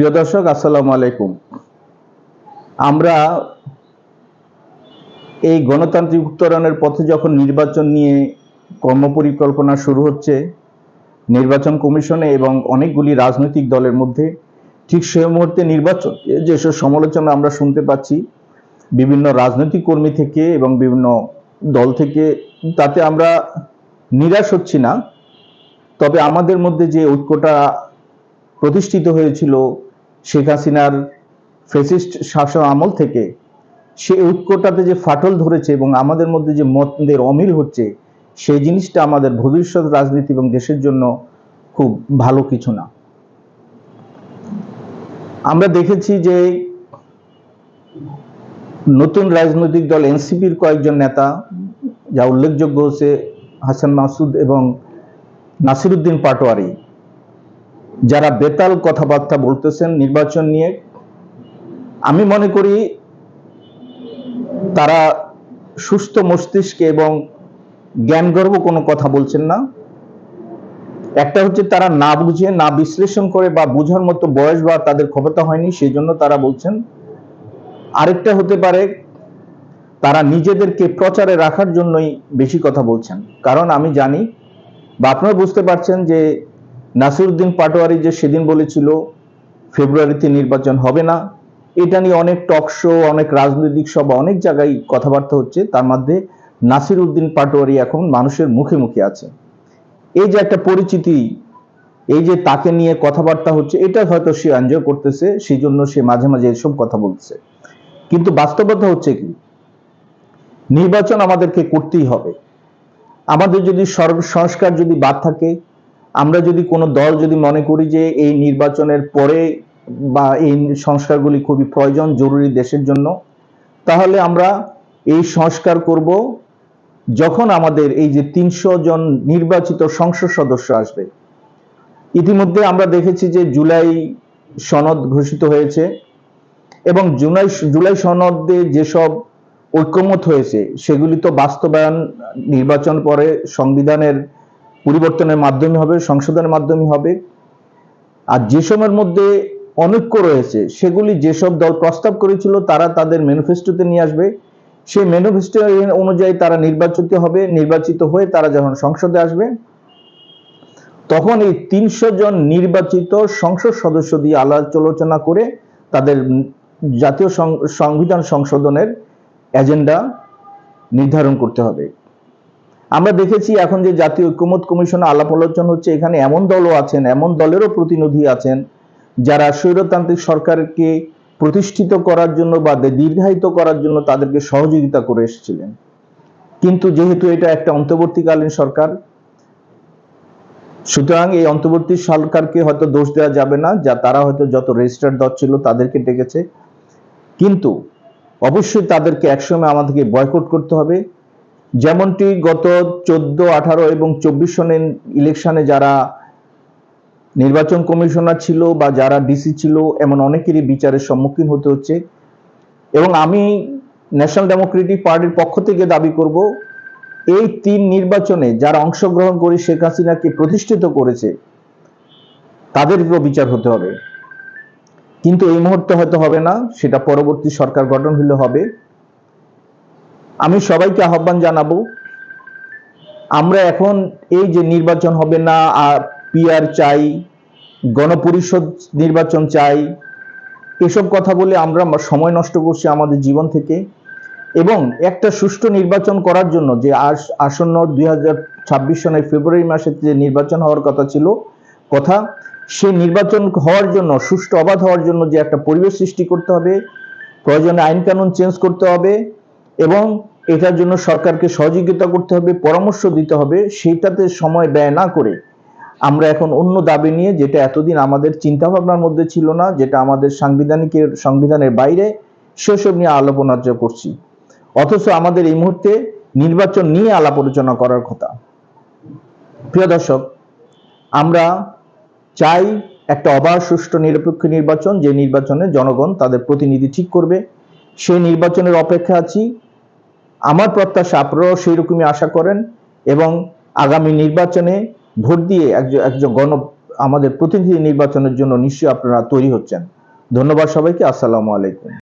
প্রিয় দর্শক, আসসালামু আলাইকুম। আমরা এই গণতান্ত্রিক উত্তরণের পথে যখন নির্বাচন নিয়ে কর্মপরিকল্পনা শুরু হচ্ছে, নির্বাচন কমিশনে এবং অনেকগুলি রাজনৈতিক দলের মধ্যে, ঠিক সেই মুহূর্তে নির্বাচন যেসব সমালোচনা আমরা শুনতে পাচ্ছি, বিভিন্ন রাজনৈতিক কর্মী থেকে এবং বিভিন্ন দল থেকে, তাতে আমরা নিরাশ হচ্ছি না। তবে আমাদের মধ্যে যে ঐক্যটা প্রতিষ্ঠিত হয়েছিল শেখ হাসিনার ফেসিস্ট শাসন আমল থেকে সে ঐক্যটাতে যে ফাটল ধরেছে এবং আমাদের মধ্যে যে মতের অমিল হচ্ছে, সেই জিনিসটা আমাদের ভবিষ্যৎ রাজনীতি এবং দেশের জন্য খুব ভালো কিছু না। আমরা দেখেছি যে নতুন রাজনৈতিক দল এনসিপির কয়েকজন নেতা, যা উল্লেখযোগ্য হচ্ছে হাসান মাসুদ এবং নাসিরুদ্দিন পাটোয়ারি যারা বেতাল কথাবার্তা বলতেছেন নির্বাচন নিয়ে, আমি মনে করি তারা সুস্থ মস্তিষ্কে এবং জ্ঞানগর্ব কোনো কথা বলছেন না। একটা হচ্ছে তারা না বুঝে, না বিশ্লেষণ করে বা বুঝার মতো বয়স বা তাদের ক্ষমতা হয়নি, সেই জন্য তারা বলছেন। আরেকটা হতে পারে, তারা নিজেদেরকে প্রচারে রাখার জন্যই বেশি কথা বলছেন। কারণ আমি জানি বা আপনারা বুঝতে পারছেন যে নাসিরুদ্দিন পাটোয়ারি যে সেদিন বলেছিল, ফেব্রুয়ারিতে নির্বাচন হবে না। এটা নিয়ে অনেক টক শো, অনেক রাজনৈতিক সভা, অনেক জায়গায় কথাবার্তা হচ্ছে। তার মধ্যে নাসির উদ্দিন পাটোয়ারি এখন মানুষের মুখে মুখে আছে। এই যে একটা পরিচিতি, এই যে তাকে নিয়ে কথাবার্তা হচ্ছে, এটা হয়তো সে এনজয় করতেছে সেই জন্য সে মাঝে মাঝে এসব কথা বলছে কিন্তু বাস্তবতা হচ্ছে কি? নির্বাচন আমাদেরকে করতেই হবে। আমাদের যদি সংস্কার যদি বাদ থাকে আমরা যদি কোনো দল যদি মনে করি যে এই নির্বাচনের পরে বা এই সংস্কারগুলি খুবই প্রয়োজন, জরুরি দেশের জন্য, তাহলে আমরা এই সংস্কার করব যখন আমাদের এই যে তিনশো জন নির্বাচিত সংসদ সদস্য আসবে। ইতিমধ্যে আমরা দেখেছি যে জুলাই সনদ ঘোষিত হয়েছে এবং জুলাই জুলাই সনদে যেসব ঐক্যমত হয়েছে, সেগুলি তো বাস্তবায়ন, নির্বাচন পরে সংবিধানের পরিবর্তনের মাধ্যমে হবে, সংশোধনের মাধ্যমে হবে। আর যেসবের মধ্যে অনৈক্য রয়েছে, সেগুলি যেসব দল প্রস্তাব করেছিল, তারা তাদের ম্যানিফেস্টোতে নিয়ে আসবে। সেই ম্যানিফেস্টো অনুযায়ী তারা নির্বাচিত হবে, নির্বাচিত হয়ে তারা যখন সংসদে আসবে, তখন এই তিনশো জন নির্বাচিত সংসদ সদস্য দিয়ে আলোচনা করে তাদের জাতীয় সংবিধান সংশোধনের এজেন্ডা নির্ধারণ করতে হবে। আমরা দেখেছি এখন যে জাতীয় ঐক্যমত কমিশনে আলাপ আলোচনা হচ্ছে, এখানে এমন দলও আছেন, এমন দলেরও প্রতিনিধি আছেন যারা স্বৈরতান্ত্রিক সরকারকে প্রতিষ্ঠিত করার জন্য বা দীর্ঘায়িত করার জন্য তাদেরকে সহযোগিতা করে এসেছিলেন। কিন্তু যেহেতু এটা একটা অন্তর্বর্তীকালীন সরকার, সুতরাং এই অন্তর্বর্তী সরকারকে হয়তো দোষ দেওয়া যাবে না, যা তারা হয়তো যত রেজিস্টার্ড দল ছিল তাদেরকে ডেকেছে। কিন্তু অবশ্যই তাদেরকে একসময় আমাদেরকে বয়কট করতে হবে। যেমনটি গত চোদ্দ, আঠারো এবং চব্বিশ সনের ইলেকশনে যারা নির্বাচন কমিশনার ছিল বা যারা ডিসি ছিল, এমন অনেকেরই বিচারের সম্মুখীন হতে হচ্ছে। এবং আমি ন্যাশনাল ডেমোক্রেটিক পার্টির পক্ষ থেকে দাবি করব, এই তিন নির্বাচনে যারা অংশগ্রহণ করে শেখ হাসিনাকে প্রতিষ্ঠিত করেছে, তাদের উপর বিচার হতে হবে। কিন্তু এই মুহূর্তে হয়তো হবে না, সেটা পরবর্তী সরকার গঠন হলে হবে। আমি সবাইকে আহ্বান জানাব, আমরা এখন এই যে নির্বাচন হবে না, আর পিআর চাই, গণপরিষদ নির্বাচন চাই, এসব কথা বলে আমরা সময় নষ্ট করছি আমাদের জীবন থেকে। এবং একটা সুষ্ঠু নির্বাচন করার জন্য যে আস- আসন্ন দুই হাজার ছাব্বিশ সনের ফেব্রুয়ারি মাসে যে নির্বাচন হওয়ার কথা ছিল, কথা, সেই নির্বাচন হওয়ার জন্য, সুষ্ঠু অবাধ হওয়ার জন্য যে একটা পরিবেশ সৃষ্টি করতে হবে, প্রয়োজনে আইন কানুন চেঞ্জ করতে হবে এবং এটার জন্য সরকারকে সহযোগিতা করতে হবে, পরামর্শ দিতে হবে সেইটাতে সময় ব্যয় না করে আমরা এখন অন্য দাবি নিয়ে, যেটা এতদিন আমাদের চিন্তা ভাবনার মধ্যে ছিল না, যেটা আমাদের সাংবিধানিকের সংবিধানের বাইরে, সেসব নিয়ে আলাপ আলোচনা করছি। অথচ আমাদের এই মুহূর্তে নির্বাচন নিয়ে আলাপ আলোচনা করার কথা। প্রিয় দর্শক, আমরা চাই একটা অবাধ সুষ্ঠু নিরপেক্ষ নির্বাচন, যে নির্বাচনে জনগণ তাদের প্রতিনিধি ঠিক করবে। সেই নির্বাচনের অপেক্ষা আছি। আমার প্রত্যাশা আপনারাও সেই রকমই আশা করেন এবং আগামী নির্বাচনে ভোট দিয়ে একজন একজন গণ আমাদের প্রতিনিধি নির্বাচনের জন্য নিশ্চয়ই আপনারা তৈরি হচ্ছেন। ধন্যবাদ সবাইকে। আসসালামু আলাইকুম।